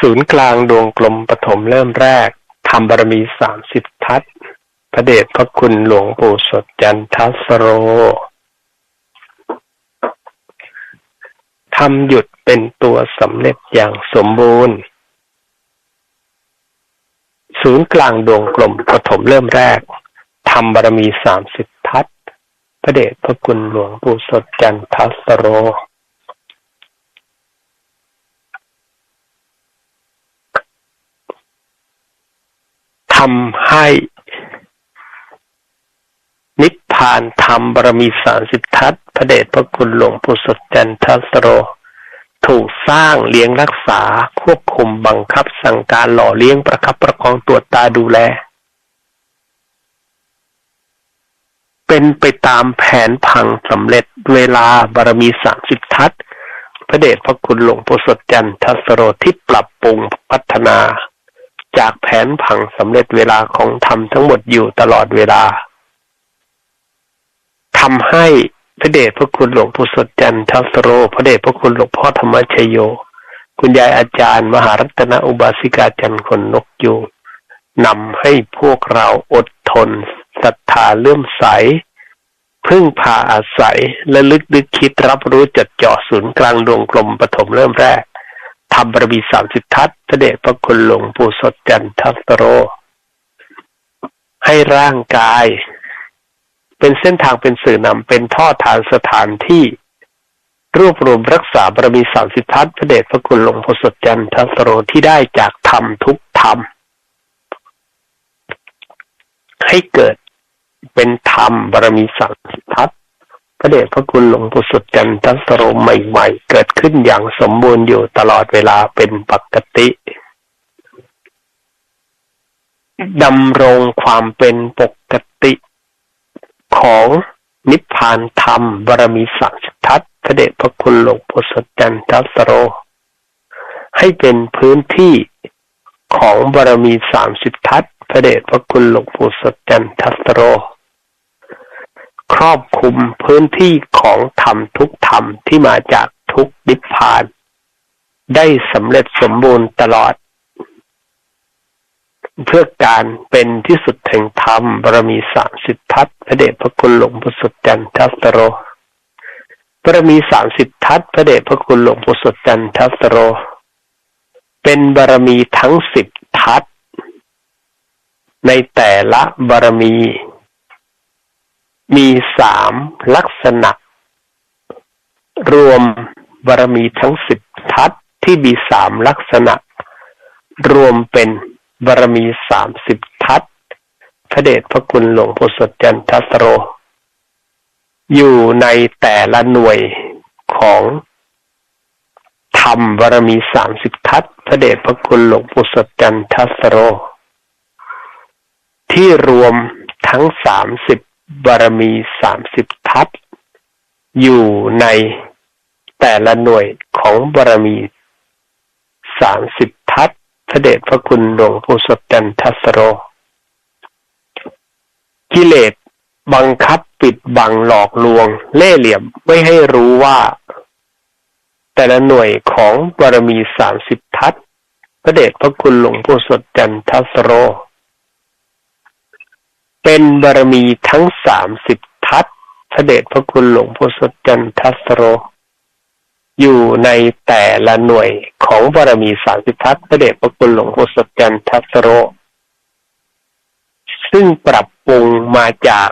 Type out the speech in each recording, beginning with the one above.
ศูนย์กลางดวงกลมปฐมเริ่มแรกทำบารมีสามสิบทัศพระเดชพระคุณหลวงปู่สดจันทัสโรทำหยุดเป็นตัวสำเร็จอย่างสมบูรณ์ ศูนย์กลางดวงกลมปฐมเริ่มแรกทำบารมีสามสิบทัศพระเดชพระคุณหลวงปู่สดจันทัสโร ทำให้ นิพพานธรรมบารมีสามสิบทัศพระเดชพระคุณหลวงปู่สดจันทัสโร ถูกสร้างเลี้ยงรักษาควบคุมบังคับสั่งการหล่อเลี้ยงประคับประคองตัวตาดูแล เป็นไปตามแผนพังสำเร็จเวลาบารมีสามสิบทัศพระเดชพระคุณหลวงปู่สดจันทัสโรที่ปรับปรุงพัฒนา จากแผนผังสำเร็จเวลาของธรรมทั้งหมดอยู่ตลอดเวลาทำให้พระเดชพระคุณหลวงปู่สดจันทัสโร พระเดชพระคุณหลวงพ่อธรรมชโย คุณยายอาจารย์ มหารัตนอุบาสิกาจันคนนกยูงนำให้พวกเราอดทนศรัทธาเลื่อมใส พึ่งพาอาศัยและลึกดึกคิดรับรู้จัดเจาะศูนย์กลางดวงกลมปฐมเริ่มแรก ทำบารมีสามสิบทัศพระเดชพระคุณหลวงปู่สดจันทัสโร ให้ร่างกาย เป็นเส้นทางเป็นสื่อนำเป็นท่อทางสถานที่ รวบรวมรักษาบารมีสามสิบทัศพระเดชพระคุณหลวงปู่สดจันทัสโรที่ได้จากธรรมทุกธรรม ให้เกิดเป็นธรรมบารมีสามสิบทัศ พระเดชพระคุณหลวงปู่สุดจันทัสโรใหม่ๆ เกิดขึ้นอย่างสมบูรณ์อยู่ตลอดเวลาเป็นปกติดำรงความเป็นปกติของนิพพานธรรมบารมีสังทัศพระเดชพระคุณหลวงปู่สุดจันทัสโร ให้เป็นพื้นที่ของบารมีสามสิบทัศพระเดชพระคุณหลวงปู่สุดจันทัสโร ครอบคลุมพื้นที่ของธรรมทุกธรรมที่มาจากทุกนิพพาน ได้สำเร็จสมบูรณ์ตลอด เพื่อการเป็นที่สุดแห่งธรรมบารมีสามสิบทัศพระเดชพระคุณหลวงปู่สุดจันทัสโรบารมีสามสิบทัศพระเดชพระคุณหลวงปู่สุดจันทัสโร เป็นบารมีทั้งสิบทัศในแต่ละบารมี มีสามลักษณะ รวมบารมีทั้งสิบทัศที่มีสามลักษณะ รวมเป็นบารมีสามสิบทัศพระเดชพระคุณหลวงพ่อสดจันทัสโร อยู่ในแต่ละหน่วยของธรรมบารมีสามสิบทัศพระเดชพระคุณหลวงปู่สดจันทัสโร ที่รวมทั้งสามสิบ บารมีสามสิบทัศอยู่ในแต่ละหน่วยของบารมีสามสิบทัศพระเดชพระคุณหลวงปู่สดจันทัสโร กิเลสบังคับปิดบังหลอกลวง เล่เหลี่ยมไม่ให้รู้ว่า แต่ละหน่วยของบารมีสามสิบทัศพระเดชพระคุณหลวงปู่สดจันทัสโร เป็นบารมีทั้งสามสิบทัศพระเดชพระคุณหลวงพ่อสดจันทัสโร อยู่ในแต่ละหน่วยของบารมีสามสิบทัศพระเดชพระคุณหลวงพ่อสดจันทัสโร ซึ่งปรับปรุงมาจาก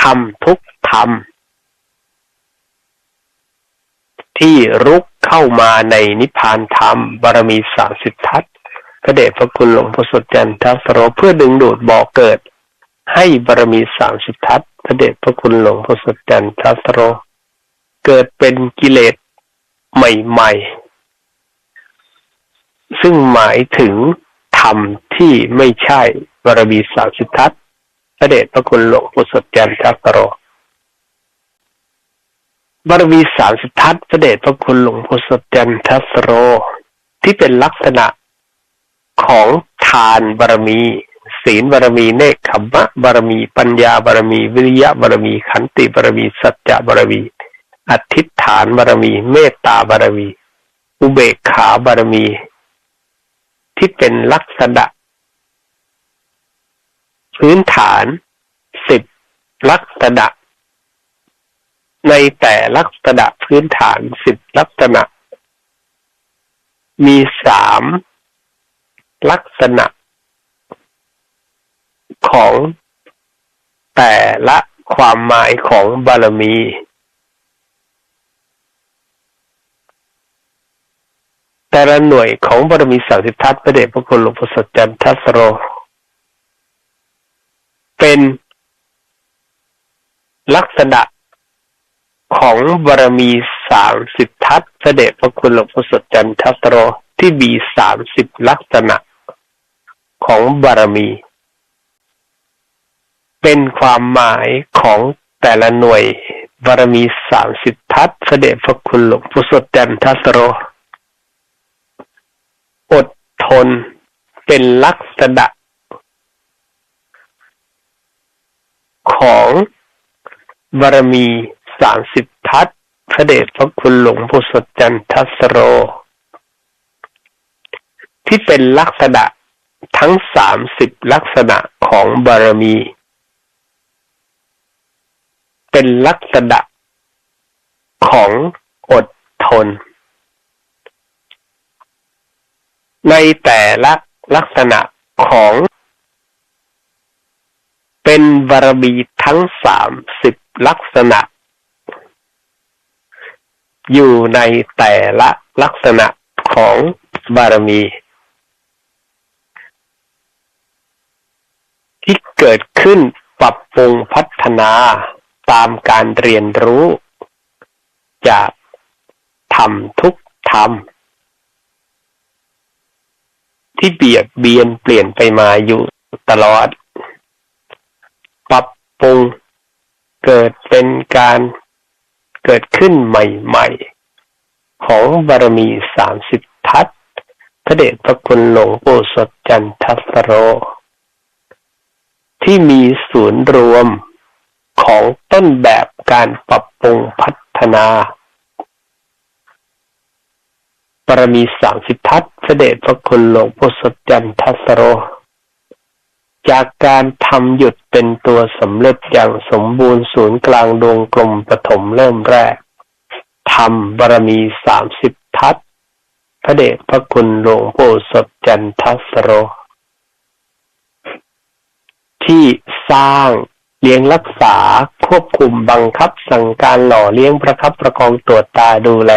ธรรมทุกธรรม ที่รุกเข้ามาในนิพพานธรรมบารมีสามสิบทัศ พระเดชพระคุณหลวงพ่อสดจันทัสโรเพื่อดึงดูดบ่อเกิด ให้บารมีสามสิบทัศพระเดชพระคุณหลวงพ่อสดจันทัสโร เกิดเป็นกิเลสใหม่ ๆ ซึ่งหมายถึงธรรมที่ไม่ใช่บารมีสามสิบทัศพระเดชพระคุณหลวงพ่อสดจันทัสโรบารมีสามสิบทัศพระเดชพระคุณหลวงพ่อสดจันทัสโร ที่เป็นลักษณะ ของทานบารมี ศีลบารมีเนคขมะบารมี ปัญญาบารมี วิริยะบารมี ขันติบารมี สัจจะบารมีอธิษฐานบารมี เมตตาบารมี อุเบกขาบารมี ที่เป็นลักษณะ พื้นฐานสิบลักษณะ ในแต่ลักษณะพื้นฐานสิบลักษณะ มีสาม ลักษณะของแต่ละความหมายของบารมี แต่ละหน่วยของบารมีสามสิบทัศพระเดชพระคุณหลวงพ่อสดจันทัสโร เป็นลักษณะของบารมีสามสิบทัศพระเดชพระคุณหลวงพ่อสดจันทัสโรที่มีสามสิบลักษณะ ของบารมี เป็นความหมายของแต่ละหน่วยบารมีสามสิบทัศเสด็จพระคุณหลวงพุทธจันทัสโร อดทนเป็นลักษณะของบารมีสามสิบทัศพระเดชพระคุณหลวงพุทธจันทัสโร ที่เป็นลักษณะ ทั้งสามสิบลักษณะของบารมี เป็นลักษณะของอดทน ในแต่ละลักษณะของ เป็นบารมีทั้งสามสิบลักษณะ อยู่ในแต่ละลักษณะของบารมีที่ เกิดขึ้นปรับปรุงพัฒนาตามการเรียนรู้ จากทำทุกทำที่เบียดเบียนเปลี่ยนไปมาอยู่ตลอด ปรับปรุงเกิดเป็นการเกิดขึ้นใหม่ๆ ของบารมีสามสิบทัศพระเดชพระคุณหลวงปู่สดจันทสโร ที่มีศูนย์รวมของต้นแบบการปรับปรุงพัฒนาปรมีสามสิทธัตเสด็จพระคุณหลวงพ่อสดจันทัสโร จากการทำหยุดเป็นตัวสำเร็จอย่างสมบูรณ์ศูนย์กลางดวงกลมปฐมเริ่มแรกทำบารมีสามสิบทัศพระเดชพระคุณหลวงพ่อสดจันทัสโร ที่สร้างเลี้ยงรักษาควบคุมบังคับสั่งการหล่อเลี้ยงประคับประคองตรวจตาดูแล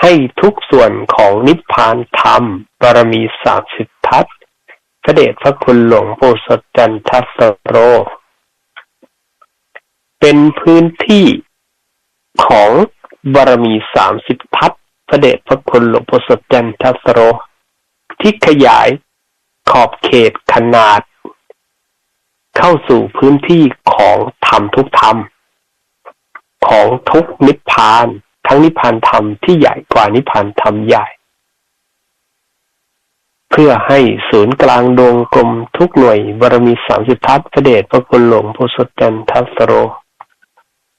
ให้ทุกส่วนของนิพพานธรรมบารมีสามสิบทัศพระเดชพระคุณหลวงปู่สดจันทัสโร เป็นพื้นที่ของบารมีสามสิบทัศพระเดชพระคุณหลวงปู่สดจันทัสโร ที่ขยายขอบเขตขนาด เข้าสู่พื้นที่ของธรรมทุกธรรม ของทุกนิพพาน ทั้งนิพพานธรรมที่ใหญ่กว่านิพพานธรรมใหญ่ เพื่อให้ศูนย์กลางดวงกลมทุกหน่วยบารมีสามสิบทัศพระเดชพระคุณหลวงพุทธจันทัสโร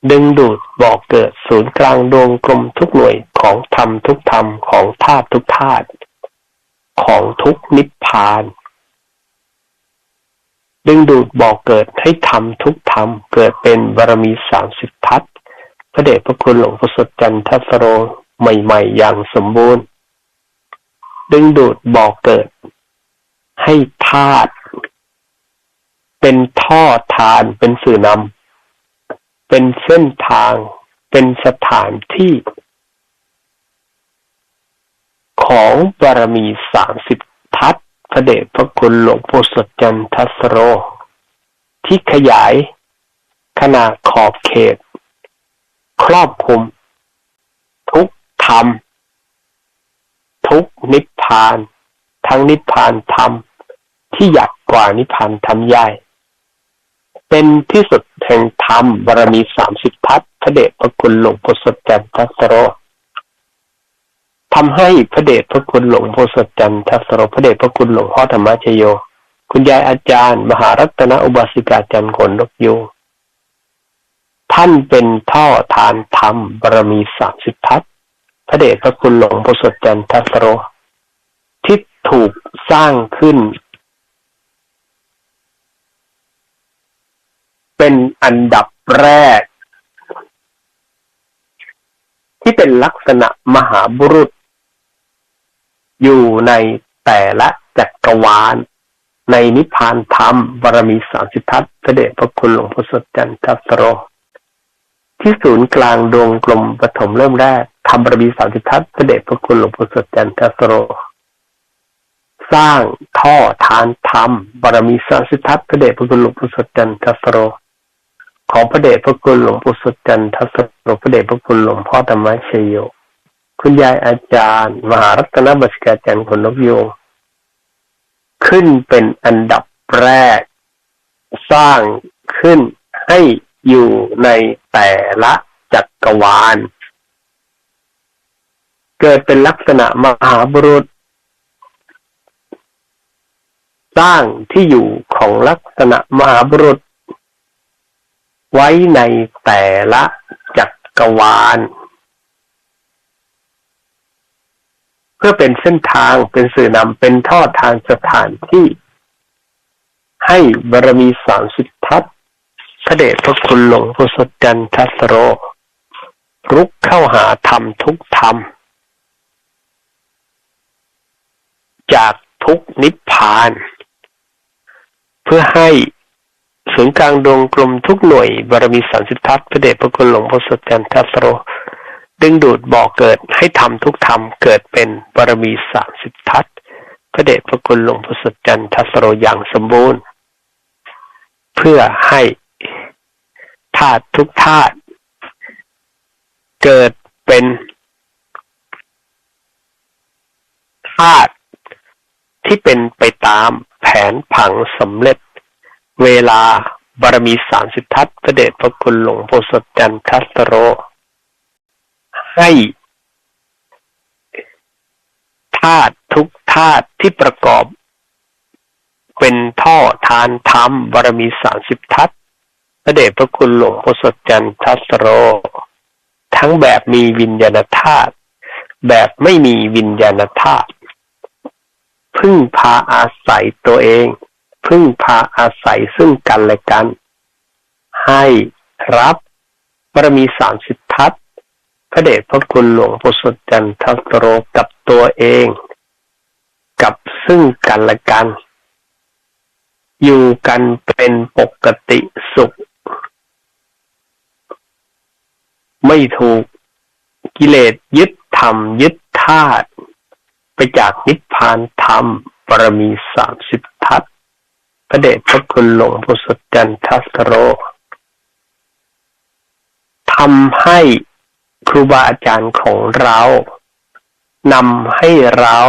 ดึงดูดบอกเกิดศูนย์กลางดวงกลมทุกหน่วยของธรรมทุกธรรมของธาตุทุกธาตุของทุกนิพพาน ดึงดูดบอกเกิดให้ทำทุกทำเกิดเป็นบารมีสามสิบทัศพระเดชพระคุณหลวงพ่อสดจันทสโรใหม่ ๆ อย่างสมบูรณ์ ดึงดูดบอกเกิด ให้ธาตุเป็นท่อทานเป็นสื่อนำเป็นเส้นทางเป็นสถานที่ ของบารมีสามสิบ พระเดชพระคุณหลวงพ่สดจันทัสโร ที่ขยาย ขนาดขอบเขต ครอบคลุม ทุกธรรม ทุกนิพพาน ทั้งนิพพานธรรม ที่ใหญ่กว่านิพพานธรรมใหญ่ เป็นที่สุดแห่งธรรมบารมีสามสิบทัศพระเดชพระคุณหลวงพ่สดจันทัสโร ทำให้พระเดชพระคุณหลวงพ่อสดจันทัสโรพระเดชพระคุณหลวงพ่อธรรมชโย คุณยายอาจารย์ มหารัตนอุบาสิกาจันทร์นลกยูท่านเป็นท่อทานธรรมบารมีสามสิบทัศพระเดชพระคุณหลวงปู่สดจันทสโรที่ถูกสร้างขึ้น เป็นอันดับแรก ที่เป็นลักษณะมหาบุรุษ อยู่ในแต่ละจักรวาล ในนิพพานธรรมบารมีสามสิบทัศพระเดชพระคุณหลวงพ่อสดจันทสโร ที่ศูนย์กลางดวงกลมปฐมเริ่มแรกทำบารมีสามสิบทัศพระเดชพระคุณหลวงพ่อสดจันทสโร สร้างท่อทานธรรมบารมีสามสิบทัศพระเดชพระคุณหลวงพ่อสดจันทสโรของพระเดชพระคุณหลวงปู่สดจันทสโรพระเดชพระคุณหลวงพ่อธรรมชโย คุณยายอาจารย์ มหารัตนบัชกาจารย์คนนกโยงขึ้นเป็นอันดับแรก สร้างขึ้นให้อยู่ในแต่ละจักรวาล เกิดเป็นลักษณะมหาบุรุษ สร้างที่อยู่ของลักษณะมหาบุรุษ ไว้ในแต่ละจักรวาล เพื่อเป็นเส้นทางเป็นสื่อนำเป็นท่อทางสถานที่ ให้บารมีสามสิบทัศน์พระเดชพระคุณหลวงพ่อสดจันทัสโร รุกเข้าหาธรรมทุกธรรม จากทุกนิพพาน เพื่อให้ศูนย์กลางดวงกลมทุกหน่วยบารมีสามสิบทัศน์พระเดชพระคุณหลวงพ่อสดจันทัสโร ดึงดูดบ่อเกิดให้ทำทุกธรรมเกิดเป็นบารมีสามสิบทัศพระเดชพระคุณหลวงพ่อสดจันทัสโรอย่างสมบูรณ์ เพื่อให้ธาตุทุกธาตุเกิดเป็นธาตุที่เป็นไปตามแผนผังสำเร็จ เวลาบารมีสามสิบทัศพระเดชพระคุณหลวงพ่อสดจันทัสโร ให้ธาตุทุกธาตุที่ประกอบ เป็นท่อทานธรรมบารมีสามสิบทัศพระเดชพระคุณหลวงพ่อสดจันทัสโร ทั้งแบบมีวิญญาณธาตุแบบไม่มีวิญญาณธาตุพึ่งพาอาศัยตัวเอง พึ่งพาอาศัยซึ่งกันและกัน ให้รับบารมีสามสิบ พระเดชพระคุณหลวงพ่อสดจันทัโรกับตัวเอง กับซึ่งกันและกัน อยู่กันเป็นปกติสุข ไม่ถูกกิเลสยึดธรรมยึดธาตุไปจากนิพพานธรรมปรมีสามสิบทัศพระเดชพระคุณหลวงพ่อสดจันทัสโรทำให้ ครูบาอาจารย์ของเรานำให้เรา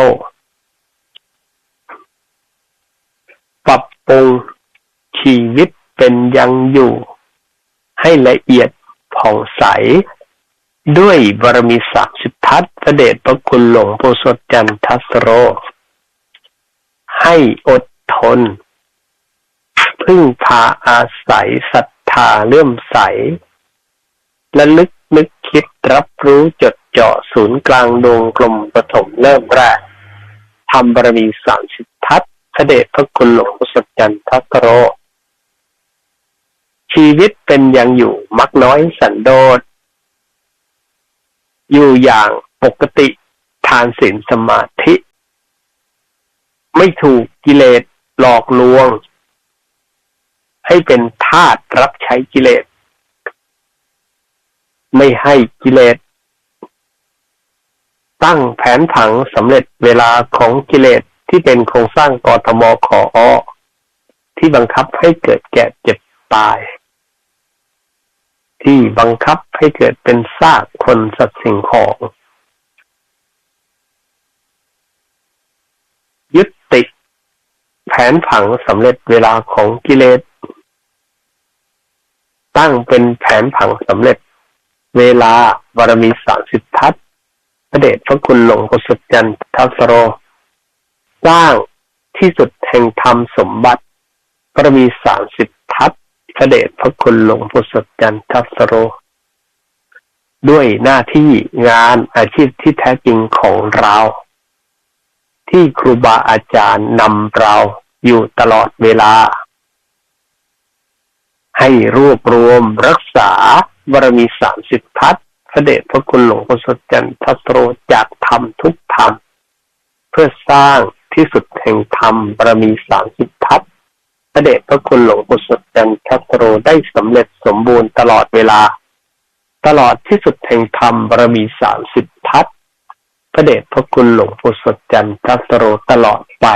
ปรับปรุงชีวิตเป็นยังอยู่ ให้ละเอียดผ่องใส ด้วยบารมีสามสิบทัศพระเดชพระคุณหลวงพ่สดจันทัสโร ให้อดทน พึ่งพาอาศัยศรัทธาเลื่อมใสและลึก คิดรับรู้จดเจาะศูนย์กลางดวงกลมปฐมเริ่มแรกทำบารมีสามสิบทัศพระเดชพระคุณหลวงพ่อสดจันทัสโร ชีวิตเป็นยังอยู่มักน้อยสันโดษ อยู่อย่างปกติทานศีลสมาธิ ไม่ถูกกิเลสหลอกลวง ให้เป็นทาสรับใช้กิเลส ไม่ให้กิเลส ตั้งแผนผังสำเร็จเวลาของกิเลสที่เป็นโครงสร้างกทมขออที่บังคับให้เกิดแก่เจ็บตาย ที่บังคับให้เกิดเป็นซากคนสัตว์สิ่งของ ยึดติดแผนผังสำเร็จเวลาของกิเลส ตั้งเป็นแผนผังสำเร็จ เวลาบารมีสามสิบทัศพระเดชพระคุณหลวงพ่อสุจันททัสโร สร้างที่สุดแห่งธรรมสมบัติบารมีสามสิบทัศพระเดชพระคุณหลวงพ่อสุจันททัสโร ด้วยหน้าที่งานอาชีพที่แท้จริงของเรา ที่ครูบาอาจารย์นำเราอยู่ตลอดเวลา ให้รวบรวมรักษา บารมีสามสิบทัศพระเดชพระคุณหลวงพ่อสดจันทสโรจากธรรมทุกธรรม เพื่อสร้างที่สุดแห่งธรรมบารมีสามสิบทัศพระเดชพระคุณหลวงพ่อสดจันทสโรได้สำเร็จสมบูรณ์ตลอดเวลา ตลอดที่สุดแห่งธรรมบารมีสามสิบทัศพระเดชพระคุณหลวงพ่อสดจันทสโรตลอดไป